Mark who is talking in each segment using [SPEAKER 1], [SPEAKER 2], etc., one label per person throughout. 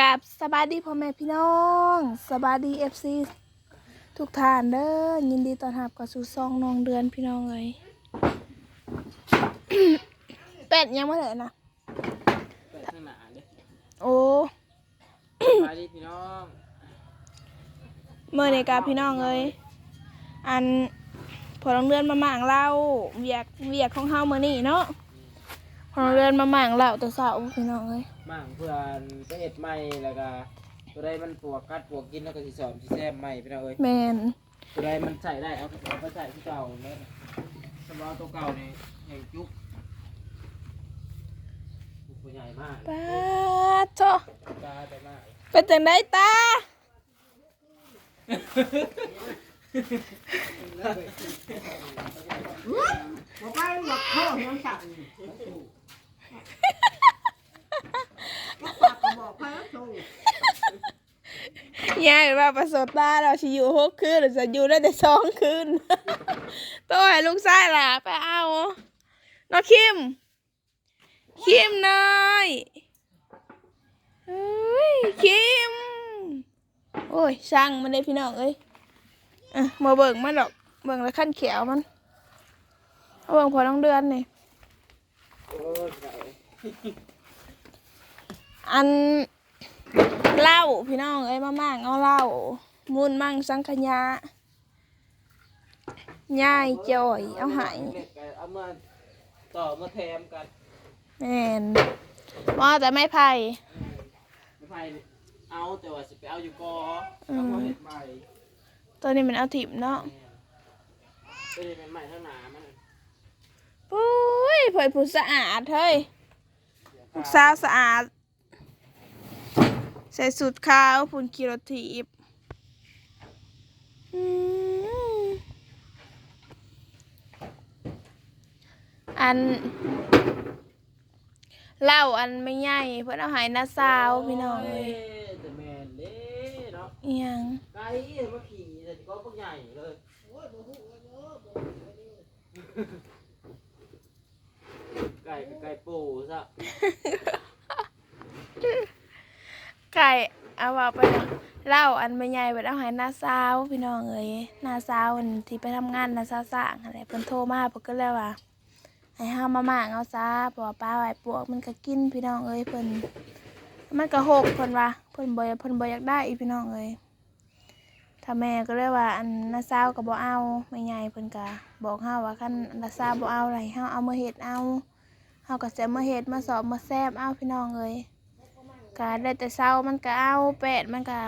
[SPEAKER 1] กับสบายดีพ่อแม่พี่น้องสบายดีเอฟซีทุกท่านเด้อยินดีต้อนรับกับสู่ซองน้องเดือนพี่น้องเลยเป็ดยังไม่เลยนะ
[SPEAKER 2] เปิดข้างหน้าเด้
[SPEAKER 1] โอ้
[SPEAKER 2] สวัสดีพี่น้อง
[SPEAKER 1] เมื่อในกาพี่น้องเลยอันพอน้องเดือนมาหมางเล่าเวียกเวียกของเฮาเมื่อนี้เนาะ พอน้องเดือนมาหมางเล่าแต่เช้าพี่น้องเลย
[SPEAKER 2] มั่งเพื่อนไปเอ็ดใหม่แล้วก็ตัวใดมันปวกกัดปวกกินแล้วก็สิสอนสิแซ่บใหม่พี่น้องเอ้ย
[SPEAKER 1] แมน
[SPEAKER 2] ตัวใดมันใส่ได้เอาเอาไปใส่ที่เก่าเนี่ยสำหรับตัวเก่านี่แห่งจุกจุกตัวใหญ่มาก
[SPEAKER 1] ป้าดโต
[SPEAKER 2] ตาแต่มาก
[SPEAKER 1] เป็นจังได้ตา
[SPEAKER 3] บอกไปบอกเขายังสั่ง
[SPEAKER 1] ยายว่าประสบตาเราชิอยู่หกคืนหรือจะอยู่ได้แต่สองคืนตัวให้ลูกชายล่ะไปเอาน้องคิม คิมหน่อยเฮ้ยคิม โอ้ยช่างมันได้พี่น้องเอ้ยอะมาเบิ่งมันดอกเบิ่งแล้วขั้นเขียวมันเอาเบิ่งพอน้องเดือนนี่
[SPEAKER 2] องเอ้ย
[SPEAKER 1] อันเหล้าพี่น้องเอ้ยมาม่างเอาเหล้ามุนมั่งสังขยาย่ายจ่อยเอาใหาย
[SPEAKER 2] เล็กก็เอามาต่อมาแถมกัน
[SPEAKER 1] แม่นว่าแต่ไม่ไผ่
[SPEAKER 2] ไม่ไผ่เอาแต่ว่าสิไปเอาอยู่กอเอามาเฮ็ดใหม่
[SPEAKER 1] ตัวนี้มันเอาถิ่มเนาะ
[SPEAKER 2] ตัวนี้เป็นใหม่เท่าหนามัน
[SPEAKER 1] ปุ้ยเผยผู้สะอาดเฮ้ย ลูกสาวสะอาด ใส่สูทขาวผุนกีรถถีบอืมอันเหล้าอันไม่ใหญ่เพื่อนเอาใหายนาซาวพี่น้องเลย
[SPEAKER 2] แต่แมนเด้เนาะ
[SPEAKER 1] เอียง
[SPEAKER 2] ไก่มาขี่แต่ก็พวกใหญ่เลยไก่กับไก่ปูซะ
[SPEAKER 1] ไก่เอาว่าไปเนาะเล้าอันไม่ใหญ่เพื่อนเอาใหายนาซาวพี่น้องเอ้ยนาซาวอันที่ไปทำงานนาซาวสร้างอะไรเพิ่นโทรมาเพิ่นก็เลยว่า ให้ห้ามาม่าเอาซะเพราะว่าปลาไหวปวกมันก็กินพี่น้องเอ้ยเพิ่นมันก็หกเพิ่นว่าเพิ่นบ่อยเพิ่นบ่อยากได้อีพี่น้องเอ้ยถ้าแม่ก็เลยว่าอันน้าสาวก็บ่เอาไม่ใหญ่เพิ่นก็บอกเฮาว่าคันน้าสาวบ่เอาอะไรเฮาเอามาเฮ็ดเอา เฮาก็จะมาเฮ็ดมาสอบมาแซ่บเอาพี่น้องเอ้ยก็ได้แต่เช้ามันก็เอาแปดมันก็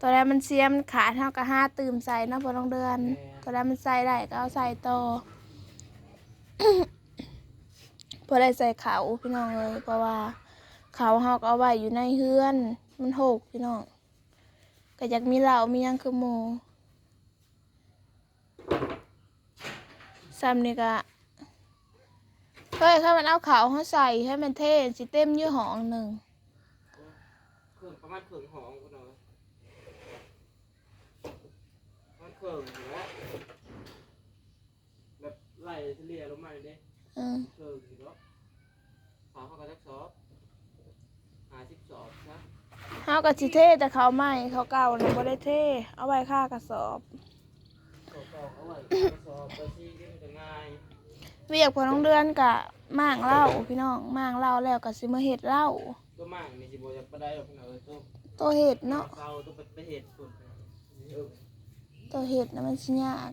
[SPEAKER 1] ตอนแรกมันเสียมันขาดเฮาก็ห้าตื่มใส่เนาะบ่ต้องเดือนตอนแรกมันใส่ได้ก็เอาใส่ต่อพอได้ใส่เขาพี่น้องเลยเพราะว่าเขาเฮาก็เอาไว้อยู่ในเฮือน มันหกพี่น้องก็อยากมีเหล้ามียังคือหมูซ้ำนี่ก็ เฮ้ยถ้ามันเอาขาวเขาใส่ให้มันเท่สิเต็มอยี่ห้องหนึ่ง
[SPEAKER 2] เครื่องประมาณเครื่องหอมกันหน่อยประมันเครื่องอยู่แล้วแบบไล่เฉลี่ยลงมาเลยเด้
[SPEAKER 1] อืม
[SPEAKER 2] เครื่องอยู่แล้วขาวเข้ากับจักสอบหาสิบสอบนะ
[SPEAKER 1] เฮาก็สิเท่แต่เขาวใหม่เขาวเก่าเนี่ยบ่ได้เท่เอาไว้ค่ากระสอบ
[SPEAKER 2] สอบสอบเอาไว้สอบไปซีนี่มันจะง่าย
[SPEAKER 1] เวียกพอน้องเดือนกะม่างเหล้าพี่น้องม่างเหล้าแล้วก็สิมาเฮ็ดเหล้า
[SPEAKER 2] ตัวมั่งนี่สิบอยากไปได้หรอกพี่น้องเอ้ยตัว
[SPEAKER 1] ตัวเห็ดเนาะ
[SPEAKER 2] เขาตัวไปเห็ดสุดเออ
[SPEAKER 1] ตัวเห็ดนะมันสิยาก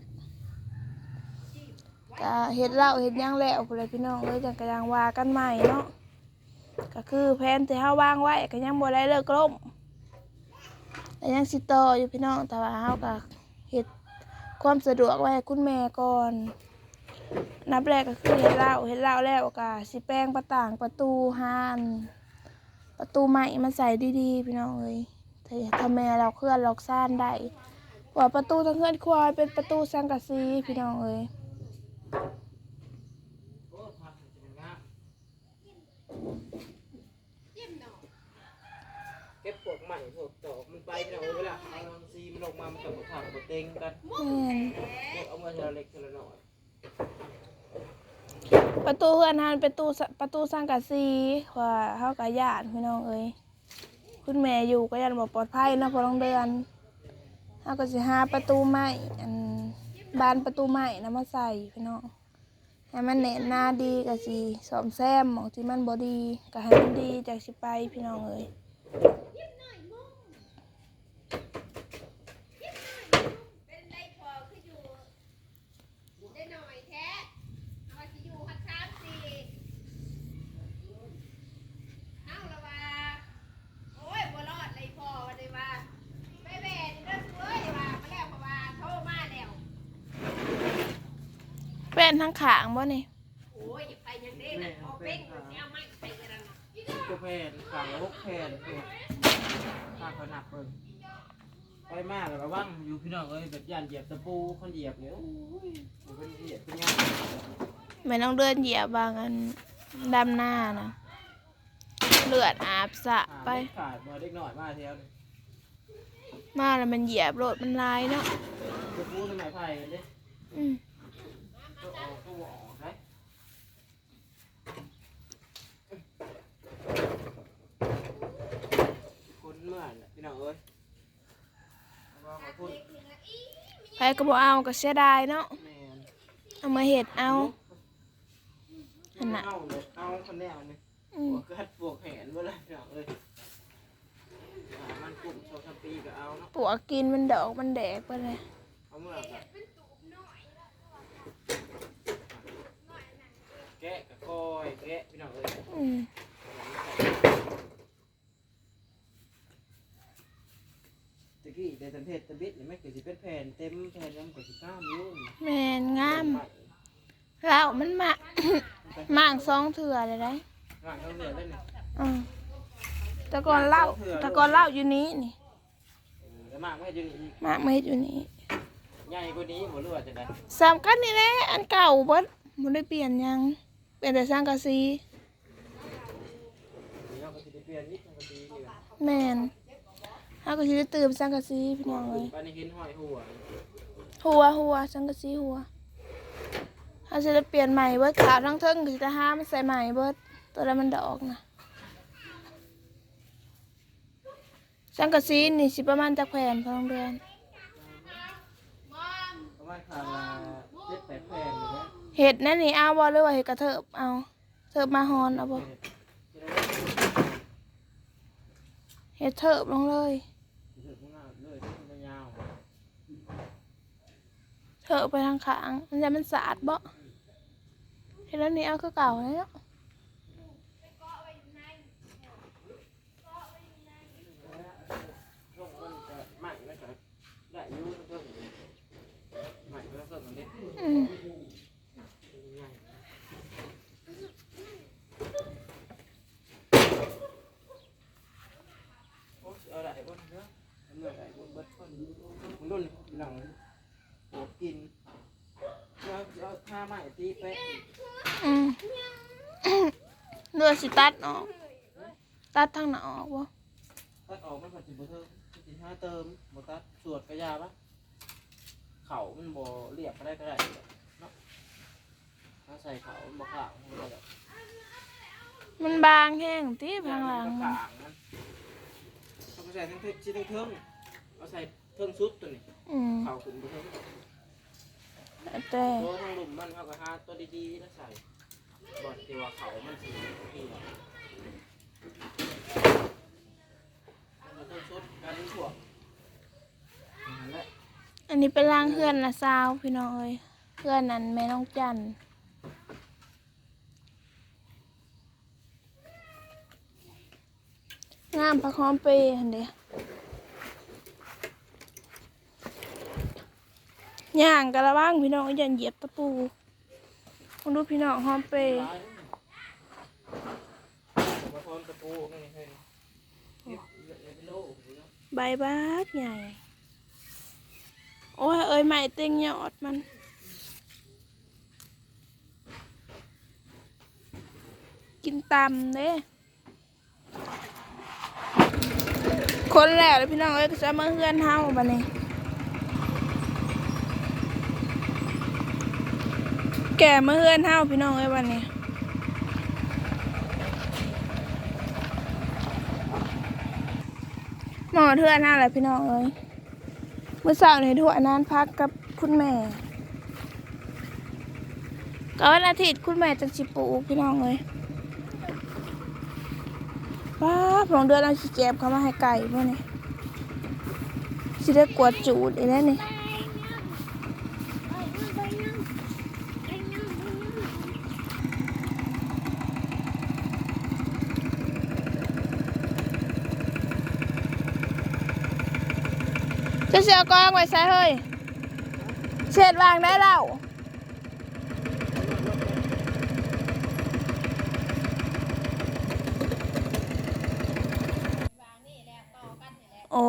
[SPEAKER 1] ก็เห็ดเหล้าเห็ดหย่างแล้วพุ่นเลยพี่น้องเลยจังก็ยังว่ากันใหม่เนาะก็คือแผนที่เฮาวางไว้ก็ยังบ่ได้เลิกล่มแต่ยังสิต่ออยู่พี่น้องแต่ว่าเฮาก็เฮ็ดความสะดวกไว้ให้คุณแม่ก่อน นับแรกก็คือเฮ็ดเหล้าเฮ็ดเหล้าแล้วก็สิแปลงประต่างประตูห้านประตูใหม่มาใส่ดีๆ พี่น้องเอ้ยถ้าถ้าแม่เราเคลื่อนล็อกซ่านได้เพราะว่าประตูทางเคลื่อนควายเป็นประตูสังกะสีพี่น้องเอ้ย
[SPEAKER 2] โอ้ผักมันจะเป็นง่ายเก็บพวกใหม่พวกตอกมันไปพี่น้องเอ้ยเวลาเอาลังซีมันออกมามันกับผักกับเต็งกัน
[SPEAKER 1] แม่น
[SPEAKER 2] เก็บเอามาทีละเล็กทีละน้อย
[SPEAKER 1] ประตูเพื่อนหันเป็นประตูสประตูสังกะสีว่าเฮากะย่านพี่น้องเอ้ยคุณแม่อยู่ก็ยันบอกปลอดภัยเนาะพอต้องเดือนเฮาก็สิหาประตูไม้อันบานประตูไม้นะมาใส่พี่น้องให้มันแน่นหน้าดีก็สิซ่อมแซมหมองที่มันบ่ดีก็ให้มันดีจากสิไปพี่น้องเอ้ย
[SPEAKER 4] เป็นไรพอคืออยู่ได้หน่อยแท้เอาสิอยู่หัดสามสี่เอาละว่าโอ้ยบ่รอดเลยพอว่าได้ว่าไปแบ่นี่เด้อเอ้ยว่ามาแล้วเพราะว่าโทรมาแล้ว
[SPEAKER 1] แฟนทั้งขางบ่นี่
[SPEAKER 4] โอ้ยอย่าไปยังเด้นะเอาเป้งสิเอาไม้ไปกันนะ
[SPEAKER 2] ตัวแผ่นขางละหกแผ่นตัวข้างเขาหนักเบิ่งไปมากแล้วก็ว่างอยู่พี่น้องเอ้ยแบบย่านเหยียบตะปูคนเหยียบเนี่ยโอ้ยมันเป็นเหยียบเป็นยัง
[SPEAKER 1] แม่น้องเดินเหยียบบางอันดำหน้านะเลือดอาบสะ
[SPEAKER 2] หา
[SPEAKER 1] ไป
[SPEAKER 2] ไม่ขาดมาเด็กหน่อยมาเที่ยวนี่
[SPEAKER 1] มาแล้วมันเหยียบรถมันลายเนาะ
[SPEAKER 2] ตะปูสมัยไผ่เด้
[SPEAKER 1] อืม
[SPEAKER 2] ตั วออกตัวออกได้คนเมื่อน่ะพี่น้องเอ้ยเอาว่าขอพูด
[SPEAKER 1] ใครก็บอกเอาก็เสียดายเนาะ
[SPEAKER 2] แม่น
[SPEAKER 1] เอามาเห็ดเอาอันน่ะ
[SPEAKER 2] เอาเลยเอาคนแนวนี่
[SPEAKER 1] อื
[SPEAKER 2] บ
[SPEAKER 1] ม
[SPEAKER 2] วกกัดบวกแขนบ่เลยพี่น้องเอ้ยอ่ามันกลุ่มโซชัมปีก็เอาเนาะ
[SPEAKER 1] ปวกกินมันดอกมันแดกไปเลย
[SPEAKER 2] เอาเมื่อกับ แกะกับก้อยแกะพี่น้องเอ้ย
[SPEAKER 1] อืม
[SPEAKER 2] ตะกี้แต่ตันเพชรตะบิดนี่ไม่เกิดสิเป็นแผ่นเต็มแผ่นยังกว่าสิบก้ามอยุ่ง
[SPEAKER 1] แมนงามแล้วมันมา มางสองเถื่อเลยได้
[SPEAKER 2] งานเขาเรียนเล่นนี่
[SPEAKER 1] อืมแตะกอนเล่าแตะกอนเล่าอยู่นี้นี่
[SPEAKER 2] เออแล้วมากไม่ยืนอีก
[SPEAKER 1] มากไม่เฮ็ดอยู่นี้
[SPEAKER 2] ใหญ่กว่านี้บ่รู้ว่าจะได้
[SPEAKER 1] สำคัญนี่แหละอันเก่าเบิดมันได้เปลี่ยนหยัง เปลี่ยนแต่สร้างกะสี
[SPEAKER 2] เดี๋ยวเราก็สิได้เปลี่ยนนิดนึงก็ดีนี่แหละ
[SPEAKER 1] แมนเฮาก็สิได้ตื่มสร้างกะสีพี่น้องเอ้ย
[SPEAKER 2] บ้านนี้เห็นห้อยหัว
[SPEAKER 1] หัวหัวสังกะสีหัวเฮาสิได้เปลี่ยนใหม่เบิดขาวทั้งเทิงก็สิได้หามันใส่ใหม่เบิดตัวใดมันดอกนะสังกะสีนี่สิประมาณจักแผ่นพอโรงเรียน
[SPEAKER 2] ประมาณคาละเจ็ดแปดแผ่นอยู่แล้ว
[SPEAKER 1] เห็ดนั่นนี่เอาบ่หรือว่าเห็ดกระเทิบเอาเทิบมาฮอนเอาบ่เห็ดเทิบลงเลย
[SPEAKER 2] เทิ
[SPEAKER 1] บไปทางขางมันจะมันสะอาดบ่เห็ดแล้วนี่เอาคือเก่าเลยเนาะ
[SPEAKER 2] ช่วงมันจะใหม่แล้วก็ได้อยุ่งเพิ่มใหม่แล้วเพิ่มมันเล็ก
[SPEAKER 1] อืม
[SPEAKER 2] โอ้ยเอาได้บ่เนาะเอาเมื่อได้บ่เบิดคนมันรุ่นหลังปวดกินแล้วเอาท่าใหม่ตีเป๊ะ
[SPEAKER 1] อืมเลือด สิตัดออก ตัดทางหน้าออกบ่
[SPEAKER 2] ตัดออกมันก็สิบ่เทิมสิหาเติมบ่ตัดสวดกระยาปะเข่ามันบ่เรียบก็ได้ก็ได้เนาะถ้าใส่เข่ามันบ่ขาดมันบ่ได้
[SPEAKER 1] มันบางแห้งติทางหลัง
[SPEAKER 2] กลางมันเอาไปใส่ทั้งเทิงชิ้นทั้งเทิงเอาใส่เทิงสุดตัวนี้
[SPEAKER 1] อืม
[SPEAKER 2] เข่าขึ้นบ่เทิง
[SPEAKER 1] แต่
[SPEAKER 2] ตัวทางหลุมมันเอาก็หาตัวดีๆแล้วใส่ บ่ที่ว่าเขามันสิพี่เนาะเอาเทิงสุดกันพวกนั่นแหละ
[SPEAKER 1] อันนี้เป็นร่างเพื่อนนะสาวพี่น้องเอ้ยเพื่อนนั้นแม่น้องจันงามพักหอมเปย์หันเดียย่างกะละว่างพี่น้องอย่าเหยียบตะปู คุณดูพี่น้องหอมเปย์
[SPEAKER 2] มาพร้อมตะปูนี่เฮ้ยนี่เป็นโลกอยู่แล้ว
[SPEAKER 1] ใบบาดใหญ่ โอ้ยเอ้ยใหม่เต็งยอดมันกินตำเด้คนแล้วเลยพี่น้องเอ้ยก็จะมาเฮือนเฮาบัดนี้ แก่มาเฮือนเฮาพี่น้องเอ้ยบัดนี้หมาเทื่อหน้าแหละพี่น้องเอ้ยเมื่อเช้าในถั่วนั้นพักกับคุณแม่ก็วันอาทิตย์คุณแม่จังสิปลูกพี่น้องเอ้ยป้าพองเดือนเอาสิเจ็บเขามาให้ไก่พวกนี้สิได้กวดจูดอีกแล้วนี่ จะเสียกองไว้ใส่เฮ้ยเช็ดวางได้แล้วโอ้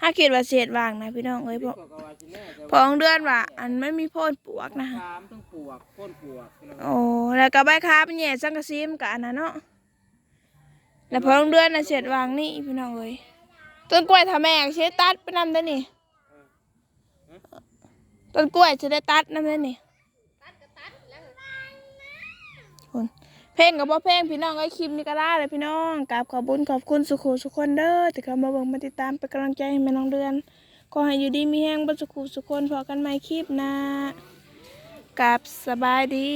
[SPEAKER 1] ถ้าคิดว่าเศษวางนะพี่น้องเอ้ยเพราะ
[SPEAKER 2] ก็ก็ว่าสิแน่แต่
[SPEAKER 1] เพองเดือนว่าอันไม่มีโพ่นปลวกนะ
[SPEAKER 2] ตามทั้งปวกโค่นปวกพี่น้อง
[SPEAKER 1] โอ้แล้วก็ใบค้าเป็นแย่สังกะซีมกับอันนั้นเนาะแล้วพองเดือนน่ะเศษวางนี่พี่น้องเอ้ย ต้นกล้วยทำแม่งเช็ดตัดไปนำได้อนี่ต้นกล้วยจะได้ตัดนำได้อนี่
[SPEAKER 4] ตัดก็ตัดแล้ว
[SPEAKER 1] คนเพลงกับพ่เพลงพี่น้องไอ้ยคลิปนี้ก็ได้เลยพี่น้องกราบขอบคุญขอบคุณสุขุสุขคนเด้อที่เข้ามาเบิ่งมาติดตามเป็นกำลังใจให้แม่น้องเดือนขอให้อยู่ดีมีแห้งบนสุขุสุขคนพอกันใหม่คลิปหนะกับสบายดี